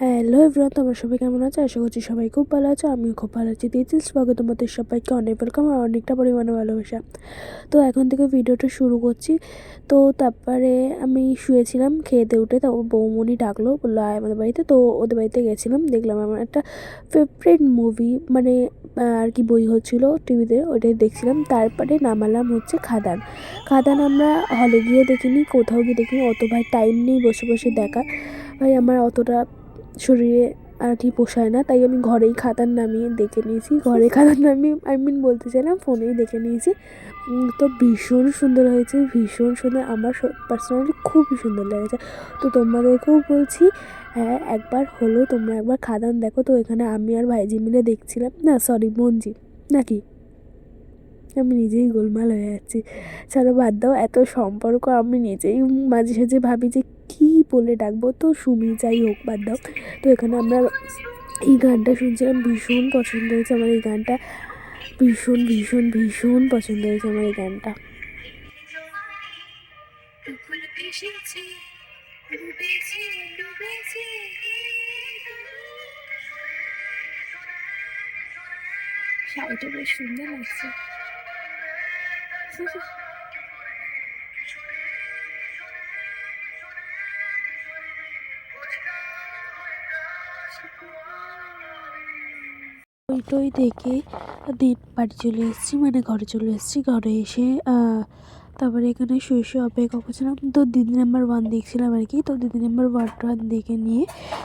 Hello everyone, তোমরা সবাই কেমন আছো? আশা করছি সবাই খুব ভালো আছো, আমিও খুব ভালো আছি। দিয়েছি স্বাগত তোমাদের সবাইকে অনেক ওয়েলকাম আর অনেকটা পরিমাণে ভালোবাসা। তো এখন থেকে ভিডিওটা শুরু করছি। তো তারপরে আমি শুয়েছিলাম খেয়েতে উঠে, তো বৌমনি ডাকলো, বলল, আয় আমাদের বাড়িতে। তো ওদের বাড়িতে গেছিলাম, দেখলাম আমার একটা ফেভারিট মুভি মানে আর কি বই হচ্ছিল টিভিতে ওটাই দেখছিলাম। তারপরে নামালাম হচ্ছে খাদান। খাদান আমরা হলে গিয়ে দেখিনি, কোথাও গিয়ে দেখিনি, অত ভাই টাইম নেই বসে বসে দেখা। ভাই, আমার অতটা শরীরে আর কি পোষায় না, তাই আমি ঘরেই খাতার নামিয়ে দেখে নিয়েছি। ঘরে খাতার নামিয়ে আই মিন বলতে চাইলাম ফোনেই দেখে নিয়েছি। তো ভীষণ সুন্দর হয়েছে, ভীষণ সুন্দর। আমার পার্সোনালি খুবই সুন্দর লেগেছে। তো তোমাদেরকেও বলছি হ্যাঁ একবার হলো, তোমরা একবার খাদান দেখো। তো এখানে আমি আর ভাইজি মিলে দেখছিলাম, না সরি মঞ্জি নাকি? আমি নিজেই গোলমাল হয়ে যাচ্ছি। ছাড়ো বাদ দাও এত সম্পর্ক আমি নিজেই মাঝে সাঝে ভাবি যে কী বলে ডাকবো। তো সুমি যাই হোক বাদ দাও। তো এখানে আমরা এই গানটা শুনছিলাম ভীষণ পছন্দ হয়েছে আমার এই গানটা। ভীষণ ভীষণ ভীষণ পছন্দ হয়েছে আমার এই গানটা। শাড়িটা বেশ সুন্দর লাগছে। ওই টই দেখে দিন বাড়ি চলে এসেছি মানে ঘরে চলে এসেছি। ঘরে এসে তারপরে এখানে শুয়ে শুয়ে অপেক্ষা করছিলাম। তো দিদি নাম্বার ওয়ান দেখছিলাম আর কি। তো দিদি নাম্বার ওয়ান ওয়ান দেখে নিয়ে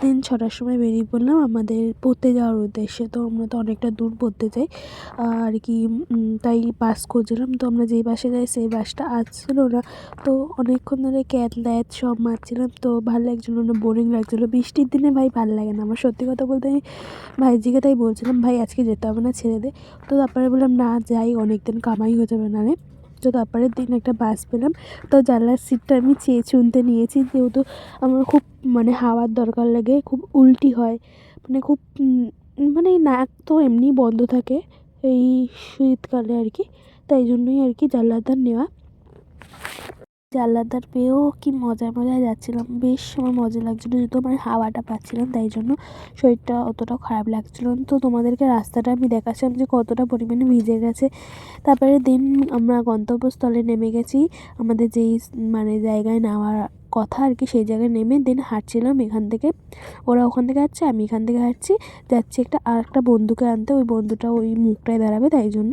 দেন ছটার সময় বেরিয়ে পড়লাম আমাদের পড়তে যাওয়ার উদ্দেশ্যে। তো আমরা তো অনেকটা দূর পড়তে যাই। আর কি তাই বাস খুঁজছিলাম। তো আমরা যেই বাসে যাই, সেই বাসটা আসছিল না। তো অনেকক্ষণ ধরে ক্যাট ল্যাট সব মারছিলাম। তো ভালো লাগছিল না বোরিং লাগছিল। বৃষ্টির দিনে ভাই ভালো লাগে না। আমার সত্যি কথা বলতে আমি ভাইজিকে তাই বলছিলাম, ভাই, আজকে যেতে হবে না, ছেড়ে দে। তো তারপরে বললাম, না, যাই অনেক দিন কামাই হয়ে যাবে না রে। তো তারপরের দিন একটা বাস পেলাম। তো জানলার সিটটা আমি চেয়ে চুনতে নিয়েছি, যেহেতু আমার খুব মানে হাওয়ার দরকার লাগে, খুব উল্টি হয়। মানে খুব মানে নাক তো এমনি বন্ধ থাকে এই শীতকালে আর কি। তাই জন্যই আর কি জানলার জানলাদার নেওয়া। জানলাদার পেয়েও কি মজায় মজায় যাচ্ছিলাম? বেশ আমার মজা লাগছিল, যেহেতু আমার হাওয়াটা পাচ্ছিলাম, তাই জন্য শরীরটা অতটাও খারাপ লাগছিল না। তো তোমাদেরকে রাস্তাটা আমি দেখাচ্ছিলাম যে কতটা পরিমাণে ভিজে গেছে। তারপরে দিন আমরা গন্তব্যস্থলে নেমে গেছি। আমাদের যেই মানে জায়গায় নেওয়ার কথা আর কি, সেই জায়গায় নেমে দেন হাঁটছিলাম এখান থেকে। ওরা ওখান থেকে হাঁটছে, আমি এখান থেকে হাঁটছি। যাচ্ছি একটা আর একটা বন্ধুকে আনতে, ওই বন্ধুটা ওই মুখটায় দাঁড়াবে, তাই জন্য।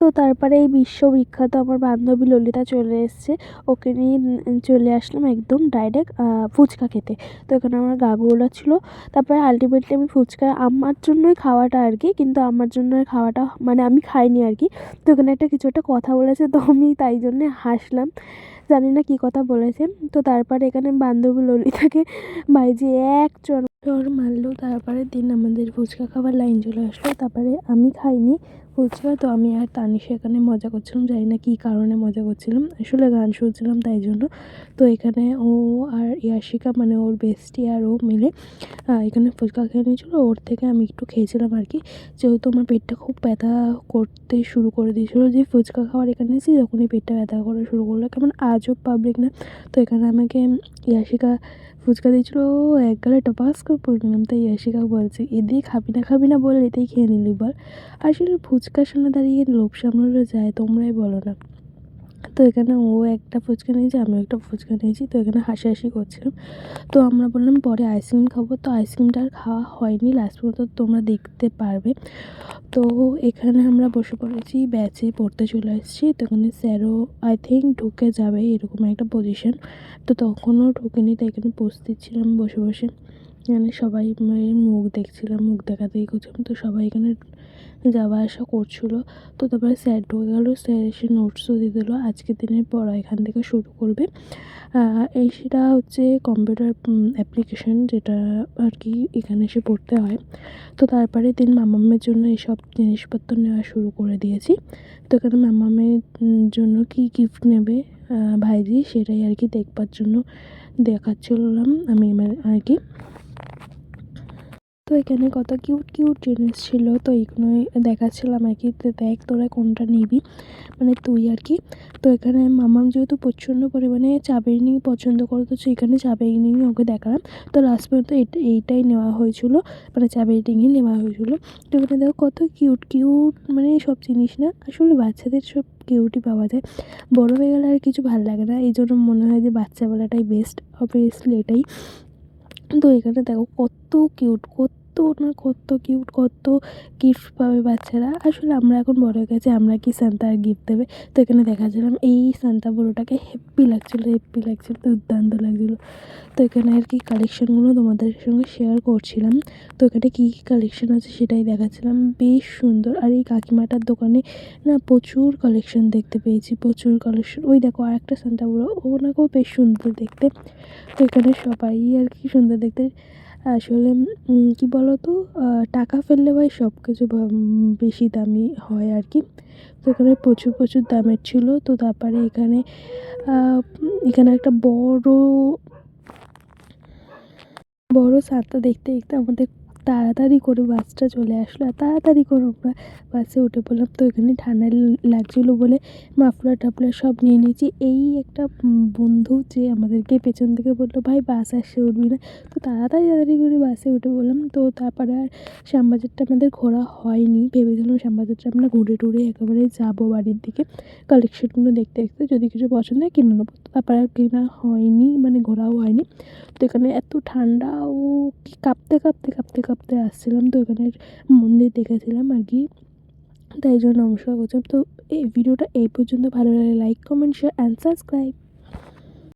তো তারপরে এই বিশ্ববিখ্যাত আমার বান্ধবী ললিতা চলে এসছে। ওকে নিয়ে চলে আসলাম একদম ডাইরেক্ট ফুচকা খেতে। তো এখানে আমার গাগুলা ছিল। তারপরে আলটিমেটলি আমি ফুচকা, আমার জন্যই খাওয়াটা আর কি, কিন্তু আমার জন্য খাওয়াটা মানে আমি খাইনি আর কি। তো এখানে একটা কিছু একটা কথা বলেছে, তো আমি তাই জন্যে হাসলাম। জানি না কী কথা বলেছে। তো তারপরে এখানে বান্ধবী ললিতাকে ভাইজি এক চর চর মারলো, তারপরে দিন আমাদের ফুচকা খাবার লাইন চলে আসলো। তারপরে আমি খাইনি ফুচকা, তো আমি আর তানিশা এখানে মজা করছিলাম, জানি না কী কারণে মজা করছিলাম। আসলে গান শুনছিলাম তাই জন্য। তো এখানে ও আর ইয়াশিকা মানে ওর বেস্টি আর ও মিলে এখানে ফুচকা খেয়ে নিয়েছিল। ওর থেকে আমি একটু খেয়েছিলাম আর কি। যেহেতু আমার পেটটা খুব ব্যথা করতে শুরু করে দিয়েছিলো, যে ফুচকা খাওয়ার এখানে এসেছি, যখনই পেটটা ব্যথা করা শুরু করল, কেমন আজব পাবলিক না। তো এখানে আমাকে ইয়াশিকা ফুচকা দিয়েছিলো এক গালে টপাস করে পড়ে নিলাম তাই ইয়াশিকা বলছে, এদিকে খাবি না খাবি না বলে এতেই খেয়ে নিলি বল। আসলে ফুচকার সামনে দাঁড়িয়ে লোভ সামলানো যায়, তোমরাই বলো না। তো এখানে ও একটা ফুচকা নিয়েছে, আমিও একটা ফুচকা নিয়েছি, তো এখানে হাসাহাসি করছিলাম। তো আমরা বললাম, পরে আইসক্রিম খাব। তো আইসক্রিমটা আর খাওয়া হয়নি লাস্ট পর্যন্ত তোমরা দেখতে পারবে। তো এখানে আমরা বসে পড়েছি ব্যাচে পড়তে চলে এসেছি। তো এখানে স্যারও আই থিঙ্ক ঢুকে যাবে এরকম একটা পজিশন তো তখনও ঢুকেনি, তাই এখানে বসতে ছিলাম বসে বসে। এখানে সবাই মুখ দেখছিলাম, মুখ দেখাতেই করছিলাম, তো সবাই এখানে যাওয়া আসা করছিল। তো তারপরে স্যার ঢুকে গেলো, স্যার এসে নোটসও দিয়ে দিলো, আজকের দিনের পড়া এখান থেকে শুরু করবে। এই সেটা হচ্ছে কম্পিউটার অ্যাপ্লিকেশন যেটা আর কি এখানে এসে পড়তে হয়। তো তারপরে দিন মামামের জন্য এইসব জিনিসপত্র নেওয়া শুরু করে দিয়েছি। তো এখানে মামামের জন্য কী গিফট নেবে ভাইজি সেটাই আর কি দেখবার জন্য দেখাচ্ছিলাম আমি আর কি। তো এখানে কত কিউট কিউট জিনিস ছিল। তো এইগুলোই দেখাচ্ছিলাম আর কি। দেখ তোরা কোনটা নিবি। মানে তুই আর কি। তো এখানে মামাম যেহেতু প্রচণ্ড পরিমাণে চাবের নিয়ে পছন্দ করে, তো সেখানে চাবের নিয়ে ওকে দেখালাম। তো লাস্ট পর্যন্ত এইটা এইটাই নেওয়া হয়েছিল। মানে চাবের রিংই নেওয়া হয়েছিল। তো এখানে দেখো কত কিউট কিউট মানে সব জিনিস না। আসলে বাচ্চাদের সব কিউটই পাওয়া যায়। বড়ো হয়ে গেলে আর কিছু ভালো লাগে না। এই জন্য মনে হয় যে বাচ্চাবেলাটাই বেস্ট অবভিয়াসলি এটাই। তো এখানে দেখো কত কিউট কত না কত কিউট কত গিফট পাবে বাচ্চারা। আসলে আমরা এখন বড় হয়ে গেছি, আমরা কি সান্তা আর গিফট দেবে? তো এখানে দেখাচ্ছিলাম এই সান্তা বড়োটাকে হেপ্পি লাগছিল হেপ্পি লাগছিল, দুর্দান্ত লাগছিল। তো এখানে আর কি কালেকশানগুলো তোমাদের সঙ্গে শেয়ার করছিলাম। তো এখানে কী কী কালেকশান আছে সেটাই দেখাচ্ছিলাম। বেশ সুন্দর। আর এই কাকিমাটার দোকানে না প্রচুর কালেকশন দেখতে পেয়েছি, প্রচুর কালেকশন ওই দেখো আর একটা সান্তা বড়ো ও নাকেও বেশ সুন্দর দেখতে। তো এখানে সবাই আর কি সুন্দর দেখতে। আসলে কী বলো তো টাকা ফেললে ভাই সব কিছু বেশি দামি হয় আর কি। তো এখানে প্রচুর প্রচুর দামের ছিল। তো তারপরে এখানে এখানে একটা বড় বড় সাতটা দেখতে দেখতে আমাদের তাড়াতাড়ি করে বাসটা চলে আসলো। আর তাড়াতাড়ি করে আমরা বাসে উঠে পড়লাম। তো এখানে ঠান্ডা লাগছিল বলে মাফলার টাফলার সব নিয়ে নিয়েছি। এই একটা বন্ধু যে আমাদেরকে পেছন থেকে বলল, ভাই, বাস আসছে উঠবি না। তো তাড়াতাড়ি তাড়াতাড়ি করে বাসে উঠে পড়লাম। তো তারপরে আর শ্যামবাজারটা আমাদের ঘোরা হয়নি। ভেবেছিলাম শ্যামবাজারটা আমরা ঘুরে টুরে একেবারে যাব বাড়ির দিকে। কালেকশনগুলো দেখতে দেখতে যদি কিছু পছন্দ হয় কিনে নেব। তারপরে আর কেনা হয়নি মানে ঘোরাও হয়নি। তো এখানে এত ঠান্ডা, ও কি কাঁপতে কাঁপতে কাঁপতে কাঁপতে আসছিলাম তো ওখানের মন্দির দেখেছিলাম আর কি। তাই জন্য নমস্কার করছিলাম তো এই ভিডিওটা এই পর্যন্ত। ভালো লাগে like comment share and subscribe